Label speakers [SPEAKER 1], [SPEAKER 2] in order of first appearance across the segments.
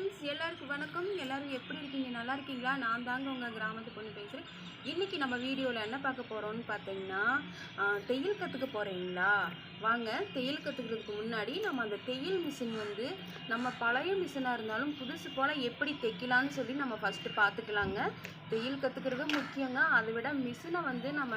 [SPEAKER 1] friends எல்லாருக்கும் வணக்கம் எல்லோரும் எப்படி இருக்கீங்க நல்லா இருக்கீங்களா நான் தாங்க உங்கள் கிராமத்து பொண்ணு பேசுகிறேன் இன்றைக்கி நம்ம வீடியோவில் என்ன பார்க்க போகிறோம்னு பார்த்தீங்கன்னா தையல் கற்றுக்க போகிறீங்களா வாங்க தையல் கற்றுக்கிறதுக்கு முன்னாடி நம்ம அந்த தையல் மிஷின் வந்து நம்ம பழைய மிஷினாக இருந்தாலும் புதுசு போல் எப்படி தைக்கலான்னு சொல்லி நம்ம ஃபஸ்ட்டு பார்த்துக்கலாங்க தையல் கற்றுக்கிறது முக்கியங்க அதை விட மிஷினை வந்து நம்ம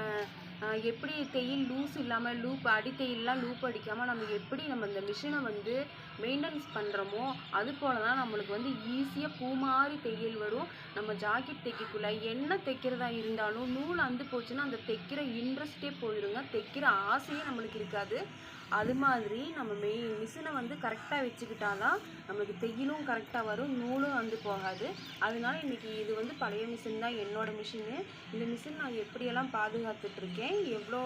[SPEAKER 1] எப்படி தையல் லூஸ் இல்லாமல் லூப் அடி தையல்லாம் லூப் அடிக்காமல் நம்ம எப்படி நம்ம இந்த மிஷினை வந்து மெயின்டெனன்ஸ் பண்ணுறோமோ அது போல தான் நம்மளுக்கு வந்து ஈஸியாக பூ மாதிரி தையல் வரும் நம்ம ஜாக்கெட் தைக்கக்குள்ள என்ன தைக்கிறதா இருந்தாலும் நூல் அந்து போச்சுன்னா அந்த தைக்கிற இன்ட்ரெஸ்ட்டே போயிடுங்க தைக்கிற ஆசையே நம்மளுக்கு இருக்காது அது மாதிரி நம்ம மெய் மிஷினை வந்து கரெக்டாக வச்சுக்கிட்டா தான் நம்மளுக்கு தையலும் கரெக்டாக வரும் நூலும் வந்து போகாது அதனால இன்றைக்கி இது வந்து பழைய மிஷின் தான் என்னோடய மிஷினு இந்த மிஷின் நான் எப்படியெல்லாம் பாதுகாத்துட்ருக்கேன் எவ்வளோ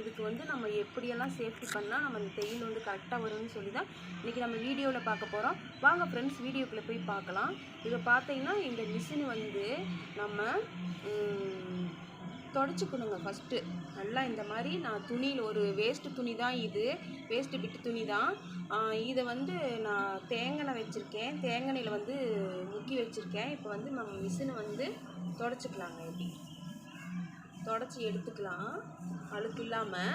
[SPEAKER 1] இதுக்கு வந்து நம்ம எப்படியெல்லாம் சேஃப்டி பண்ணால் நம்ம இந்த தையல் வந்து கரெக்டாக வரும்னு சொல்லி தான் இன்றைக்கி நம்ம வீடியோவில் பார்க்க போகிறோம் வாங்க ஃப்ரெண்ட்ஸ் வீடியோக்குள்ளே போய் பார்க்கலாம் இதை பார்த்தீங்கன்னா இந்த மிஷின் வந்து நம்ம தொடச்சிக்கணுங்க ஃபஸ்ட்டு நல்லா இந்த மாதிரி நான் துணியில் ஒரு வேஸ்ட்டு துணி தான் இது வேஸ்ட்டு பிட்டு துணி தான் இதை வந்து நான் தேங்கனை வச்சுருக்கேன் தேங்கனையில் வந்து முக்கி வச்சுருக்கேன் இப்போ வந்து நம்ம மிஷினை வந்து தொடச்சிக்கலாங்க எப்படி தொடச்சி எடுத்துக்கலாம் அழுக்கு இல்லாமல்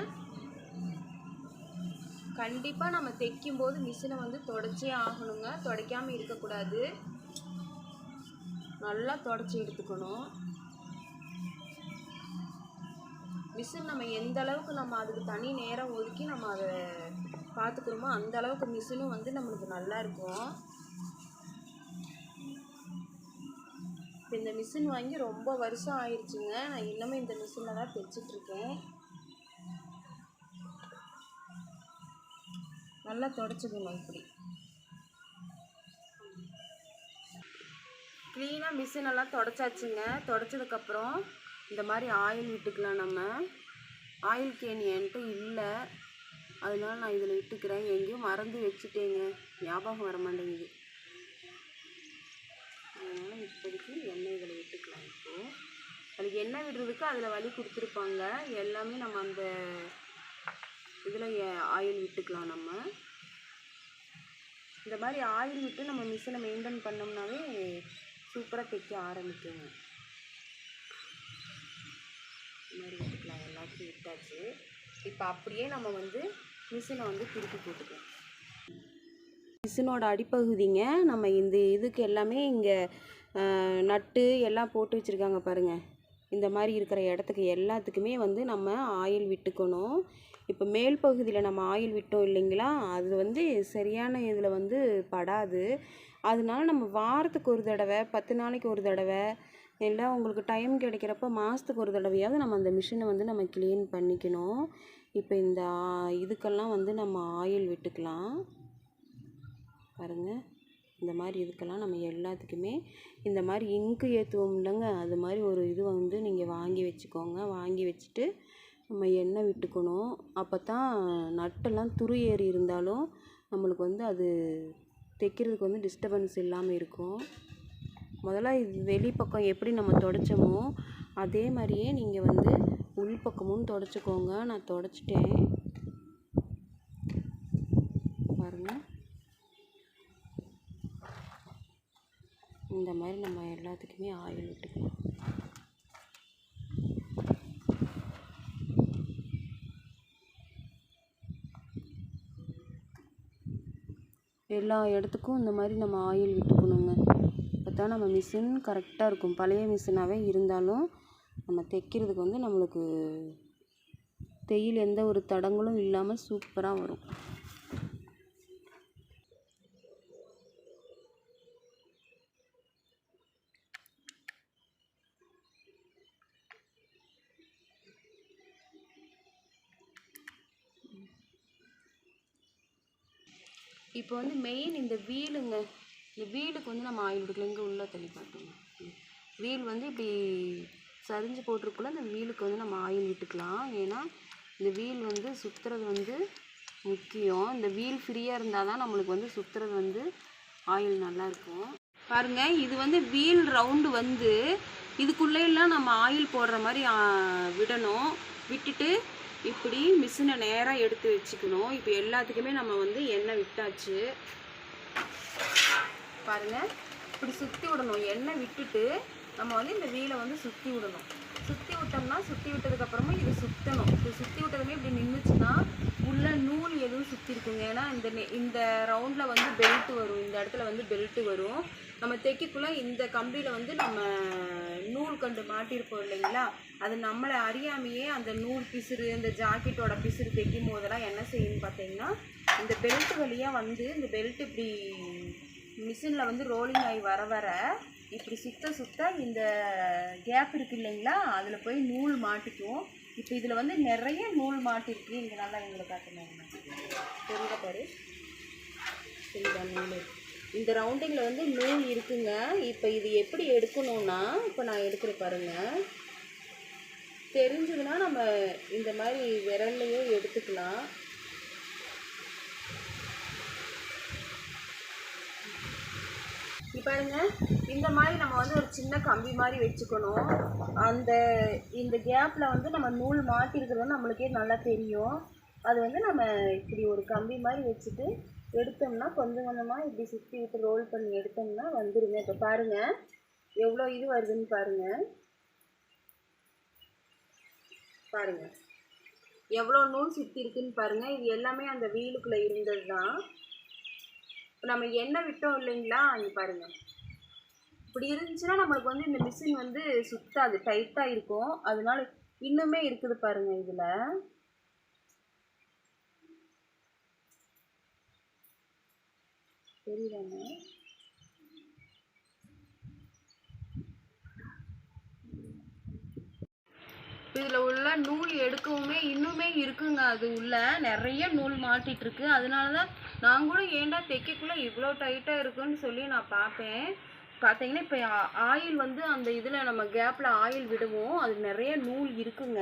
[SPEAKER 1] கண்டிப்பாக நம்ம தைக்கும்போது மிஷினை வந்து தொடச்சே ஆகணுங்க துடைக்காமல் இருக்கக்கூடாது நல்லா தொடச்சி எடுத்துக்கணும் மிஷின் நம்ம எந்த அளவுக்கு நம்ம அதுக்கு தனி நேரம் ஒதுக்கி நம்ம அதை பார்த்துக்கணுமோ அந்த அளவுக்கு மிஷினும் வந்து நம்மளுக்கு நல்லா இருக்கும் இந்த மிஷின் வாங்கி ரொம்ப வருஷம் ஆயிடுச்சுங்க நான் இன்னமும் இந்த மிஷினில் தான் தைச்சிட்ருக்கேன் நல்லா தொடச்சிக்கணும் இப்படி க்ளீனாக மிஷினெல்லாம் தொடச்சாச்சுங்க தொடச்சதுக்கப்புறம் இந்த மாதிரி ஆயில் விட்டுக்கலாம் நம்ம ஆயில் கேணி என்கிட்ட இல்லை அதனால நான் இதில் விட்டுக்கிறேன் எங்கேயும் மறந்து வச்சுட்டேங்க ஞாபகம் வர மாட்டேங்குது அதனால் இப்போதைக்கு எண்ணெய் இதில் விட்டுக்கலாம் இப்போது அதுக்கு எண்ணெய் விடுறதுக்கு அதில் வழி கொடுத்துருப்பாங்க எல்லாமே நம்ம அந்த இதில் ஆயில் விட்டுக்கலாம் நம்ம இந்த மாதிரி ஆயில் விட்டு நம்ம மிஷினை மெயின்டைன் பண்ணோம்னாவே சூப்பராக தைக்க ஆரம்பிக்குங்க இந்த மாதிரி விட்டுக்கலாம் எல்லாத்தையும் விட்டாச்சு இப்போ அப்படியே நம்ம வந்து மிஷினை வந்து திருப்பி போட்டுக்கலாம் மிஷினோட அடிப்பகுதிங்க நம்ம இந்த இதுக்கு எல்லாமே இங்கே நட்டு எல்லாம் போட்டு வச்சுருக்காங்க பாருங்கள் இந்த மாதிரி இருக்கிற இடத்துக்கு எல்லாத்துக்குமே வந்து நம்ம ஆயில் விட்டுக்கணும் இப்போ மேல் பகுதியில் நம்ம ஆயில் விட்டோம் இல்லைங்களா அது வந்து சரியான இதில் வந்து படாது அதனால நம்ம வாரத்துக்கு ஒரு தடவை பத்து நாளைக்கு ஒரு தடவை இல்லை உங்களுக்கு டைம் கிடைக்கிறப்ப மாதத்துக்கு ஒரு தடவையாவது நம்ம அந்த மிஷினை வந்து நம்ம க்ளீன் பண்ணிக்கணும் இப்போ இந்த இதுக்கெல்லாம் வந்து நம்ம ஆயில் விட்டுக்கலாம் பாருங்கள் இந்த மாதிரி இதுக்கெல்லாம் நம்ம எல்லாத்துக்குமே இந்த மாதிரி இங்கு ஏற்றுவோம் இல்லைங்க அது மாதிரி ஒரு இது வந்து நீங்கள் வாங்கி வச்சுக்கோங்க வாங்கி வச்சுட்டு நம்ம எண்ணெய் விட்டுக்கணும் அப்போ தான் நட்டெல்லாம் துரு ஏறி இருந்தாலும் நம்மளுக்கு வந்து அது தைக்கிறதுக்கு வந்து டிஸ்டபன்ஸ் இல்லாமல் இருக்கும் முதல்ல இது வெளிப்பக்கம் எப்படி நம்ம துடைச்சோமோ அதே மாதிரியே நீங்கள் வந்து உள்பக்கமும் துடைச்சிக்கோங்க நான் துடைச்சிட்டேன் எல்லாத்துலேயுமே ஆயில் விட்டுக்கலாம் எல்லா இடத்துக்கும் இந்த மாதிரி நம்ம ஆயில் விட்டுக்கணுங்க பார்த்தா நம்ம மிஷின் கரெக்டாக இருக்கும் பழைய மிஷினாகவே இருந்தாலும் நம்ம தைக்கிறதுக்கு வந்து நம்மளுக்கு தையல் எந்த ஒரு தடங்களும் இல்லாமல் சூப்பராக வரும் இப்போ வந்து மெயின் இந்த வீலுங்க இந்த வீலுக்கு வந்து நம்ம ஆயில் எடுக்கலாம் இங்கே உள்ளே தள்ளி காட்டுங்க வீல் வந்து இப்படி சரிஞ்சு போட்டிருக்குள்ள அந்த வீலுக்கு வந்து நம்ம ஆயில் விட்டுக்கலாம் ஏன்னா இந்த வீல் வந்து சுற்றுறது வந்து முக்கியம் இந்த வீல் ஃப்ரீயாக இருந்தால் தான் நம்மளுக்கு வந்து சுற்றுறது வந்து ஆயில் நல்லாயிருக்கும் பாருங்கள் இது வந்து வீல் ரவுண்டு வந்து இதுக்குள்ளேயெல்லாம் நம்ம ஆயில் போடுற மாதிரி விடணும் விட்டுட்டு இப்படி மிஷினை நேராக எடுத்து வச்சுக்கணும் இப்போ எல்லாத்துக்குமே நம்ம வந்து எண்ணெய் விட்டாச்சு பாருங்கள் இப்படி சுற்றி விடணும் எண்ணெய் விட்டுட்டு நம்ம வந்து இந்த வீலை வந்து சுற்றி விடணும் சுற்றி விட்டோம்னா சுற்றி விட்டதுக்கப்புறமா இது சுற்றணும் இது சுற்றி விட்டதுமே இப்படி நின்றுச்சுன்னா உள்ள நூல் எதுவும் சுற்றி இருக்குங்க ஏன்னா இந்த இந்த ரவுண்டில் வந்து பெல்ட்டு வரும் இந்த இடத்துல வந்து பெல்ட்டு வரும் நம்ம தைக்கக்குள்ளே இந்த கம்பியில் வந்து நம்ம கொண்டு மாட்டியிருப்போம் இல்லைங்களா அது நம்மளை அறியாமையே அந்த நூல் பிசுறு அந்த ஜாக்கெட்டோட பிசுறு தைக்கும் போதெல்லாம் என்ன செய்யும்னு பார்த்தீங்கன்னா இந்த பெல்ட் வழியாக வந்து இந்த பெல்ட் இப்படி மிஷினில் வந்து ரோலிங் ஆகி வர வர இப்படி சுத்த சுத்த இந்த கேப் இருக்குது இல்லைங்களா அதில் போய் நூல் மாட்டிக்குவோம் இப்போ இதில் வந்து நிறைய நூல் மாட்டிருக்கு இங்கே நல்லா எங்களை காட்டுனாங்க தெரிஞ்ச பாரு தெரியுதா நூல் இருக்குது இந்த ரவுண்டிங்கில் வந்து நூல் இருக்குங்க இப்போ இது எப்படி எடுக்கணும்னா இப்போ நான் எடுக்கிற பாருங்கள் தெரிஞ்சதுன்னா நம்ம இந்த மாதிரி விரல்லையே எடுத்துக்கலாம் பாருங்க இந்த மாதிரி நம்ம வந்து ஒரு சின்ன கம்பி மாதிரி வச்சுக்கணும் அந்த இந்த கேப்பில் வந்து நம்ம நூல் மாட்டிருக்கிறது நம்மளுக்கே நல்லா தெரியும் அது வந்து நம்ம இப்படி ஒரு கம்பி மாதிரி வச்சுட்டு எடுத்தோம்னா கொஞ்சம் கொஞ்சமாக இப்படி சுற்றி விட்டு ரோல் பண்ணி எடுத்தோம்னா வந்துடுங்க இப்போ பாருங்கள் எவ்வளோ இது வருதுன்னு பாருங்கள் பாருங்கள் எவ்வளோ நூல் சுற்றி இருக்குன்னு பாருங்கள் இது எல்லாமே அந்த வீலுக்குள்ளே இருந்தது தான் இப்போ நம்ம எண்ணெய் விட்டோம் இல்லைங்களா அங்கே பாருங்கள் இப்படி இருந்துச்சுன்னா நம்மளுக்கு வந்து இந்த மிஷின் வந்து சுத்தாது டைட்டாக இருக்கும் அதனால இன்னுமே இருக்குது பாருங்கள் இதில் தெரியலண்ணா இதில் உள்ள நூல் எடுக்கவுமே இன்னுமே இருக்குங்க அது உள்ள நிறைய நூல் மாட்டிகிட்டு இருக்கு அதனால தான் நான் கூட ஏண்டா தைக்கக்குள்ளே இவ்வளோ டைட்டாக இருக்குன்னு சொல்லி நான் பார்ப்பேன் பார்த்தீங்கன்னா இப்போ ஆயில் வந்து அந்த இதில் நம்ம கேப்பில் ஆயில் விடுவோம் அது நிறைய நூல் இருக்குங்க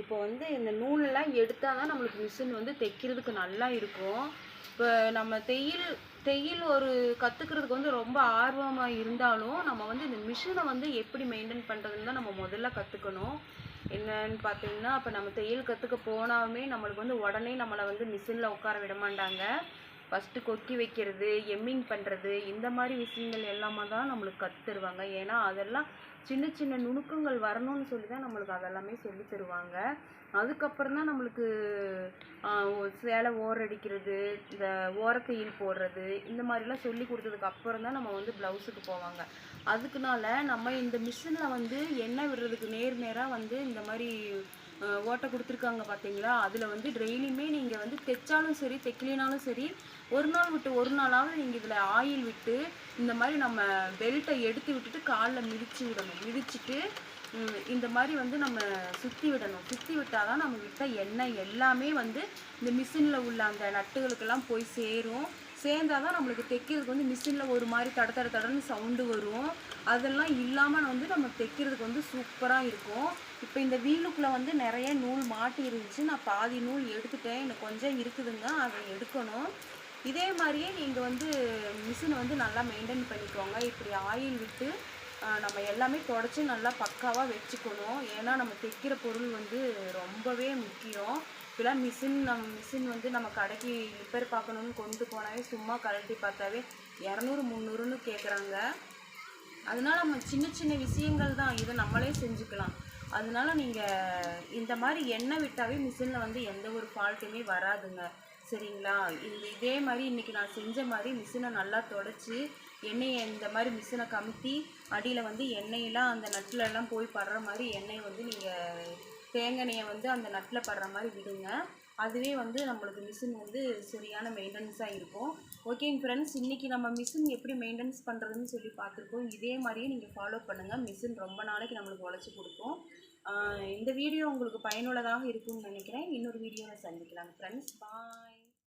[SPEAKER 1] இப்போ வந்து இந்த நூலெல்லாம் எடுத்தால் தான் நம்மளுக்கு மிஷின் வந்து தைக்கிறதுக்கு நல்லா இருக்கும் இப்போ நம்ம தையல் தையல் ஒரு கற்றுக்கிறதுக்கு வந்து ரொம்ப ஆர்வமாக இருந்தாலும் நம்ம வந்து இந்த மிஷினை வந்து எப்படி மெயின்டைன் பண்ணுறதுன்னு தான் நம்ம முதல்ல கற்றுக்கணும் என்னன்னு பார்த்தீங்கன்னா இப்போ நம்ம தையல் கற்றுக்க போனாலுமே நம்மளுக்கு வந்து உடனே நம்மளை வந்து மிஷினில் உட்கார விட மாட்டாங்க ஃபஸ்ட்டு கொக்கி வைக்கிறது எம்மிங் பண்ணுறது இந்த மாதிரி விஷயங்கள் எல்லாமே தான் நம்மளுக்கு கற்றுருவாங்க ஏன்னா அதெல்லாம் சின்ன சின்ன நுணுக்கங்கள் வரணும்னு சொல்லி தான் நம்மளுக்கு அதெல்லாமே சொல்லி தருவாங்க அதுக்கப்புறம் தான் நம்மளுக்கு சேலை ஓரடிக்கிறது இந்த ஓரத்தையில் போடுறது இந்த மாதிரிலாம் சொல்லி கொடுத்ததுக்கு அப்புறம் தான் நம்ம வந்து ப்ளவுஸுக்கு போவாங்க அதுக்குனால நம்ம இந்த மிஷினில் வந்து எண்ணெய் விடுறதுக்கு நேர் நேராக வந்து இந்த மாதிரி ஓட்டை கொடுத்துருக்காங்க பார்த்தீங்களா அதில் வந்து டெய்லியுமே நீங்கள் வந்து தைச்சாலும் சரி தைக்கலினாலும் சரி ஒரு நாள் விட்டு ஒரு நாளாவது நீங்கள் இதில் ஆயில் விட்டு இந்த மாதிரி நம்ம பெல்ட்டை எடுத்து விட்டுட்டு காலில் மிதித்து விடணும் மிதிச்சுட்டு இந்த மாதிரி வந்து நம்ம சுற்றி விடணும் சுற்றி விட்டால் தான் நம்ம விட்ட எண்ணெய் எல்லாமே வந்து இந்த மிஷினில் உள்ள அந்த நட்டுகளுக்கெல்லாம் போய் சேரும் சேர்ந்தால் தான் நம்மளுக்கு தைக்கிறதுக்கு வந்து மிஷினில் ஒரு மாதிரி தட தட தடன்னு சவுண்டு வரும் அதெல்லாம் இல்லாமல் வந்து நம்ம தைக்கிறதுக்கு வந்து சூப்பராக இருக்கும் இப்போ இந்த வீலுக்குள்ளே வந்து நிறைய நூல் மாட்டி இருந்துச்சு நான் பாதி நூல் எடுத்துட்டேன் எனக்கு கொஞ்சம் இருக்குதுங்க அதை எடுக்கணும் இதே மாதிரியே நீங்கள் வந்து மிஷினை வந்து நல்லா மெயின்டைன் பண்ணிக்கோங்க இப்படி ஆயில் விட்டு நம்ம எல்லாமே தொடச்சி நல்லா பக்காவாக வச்சுக்கணும் ஏன்னா நம்ம தைக்கிற பொருள் வந்து ரொம்பவே முக்கியம் இப்போலாம் மிஷின் நம்ம மிஷின் வந்து நம்ம கடைக்கு ரிப்பேர் பார்க்கணுன்னு கொண்டு போனாவே சும்மா கழட்டி பார்த்தாவே இரநூறு முந்நூறுன்னு கேட்குறாங்க அதனால் நம்ம சின்ன சின்ன விஷயங்கள் தான் இதை நம்மளே செஞ்சுக்கலாம் அதனால் நீங்கள் இந்த மாதிரி எண்ணெய் விட்டாவே மிஷினில் வந்து எந்த ஒரு ஃபால்ட்டுமே வராதுங்க சரிங்களா இந்த இதே மாதிரி இன்றைக்கி நான் செஞ்ச மாதிரி மிஷினை நல்லா தொடச்சி எண்ணெயை இந்த மாதிரி மிஷினை கமுத்தி அடியில் வந்து எண்ணெயெலாம் அந்த நட்டிலலாம் போய் படுற மாதிரி எண்ணெய் வந்து நீங்கள் தேங்கெண்ணெயை வந்து அந்த நட்டில் படுற மாதிரி விடுங்க அதுவே வந்து நம்மளுக்கு மிஷின் வந்து சரியான மெயின்டெனன்ஸாக இருக்கும் ஓகேங்க ஃப்ரெண்ட்ஸ் இன்றைக்கி நம்ம மிஷின் எப்படி மெயின்டெனன்ஸ் பண்ணுறதுன்னு சொல்லி பார்த்துருக்கோம் இதே மாதிரியே நீங்கள் ஃபாலோ பண்ணுங்கள் மிஷின் ரொம்ப நாளைக்கு நம்மளுக்கு உழைச்சி கொடுக்கும் இந்த வீடியோ உங்களுக்கு பயனுள்ளதாக இருக்கும்னு நினைக்கிறேன் இன்னொரு வீடியோவில் சந்திக்கலாம் ஃப்ரெண்ட்ஸ் பாய்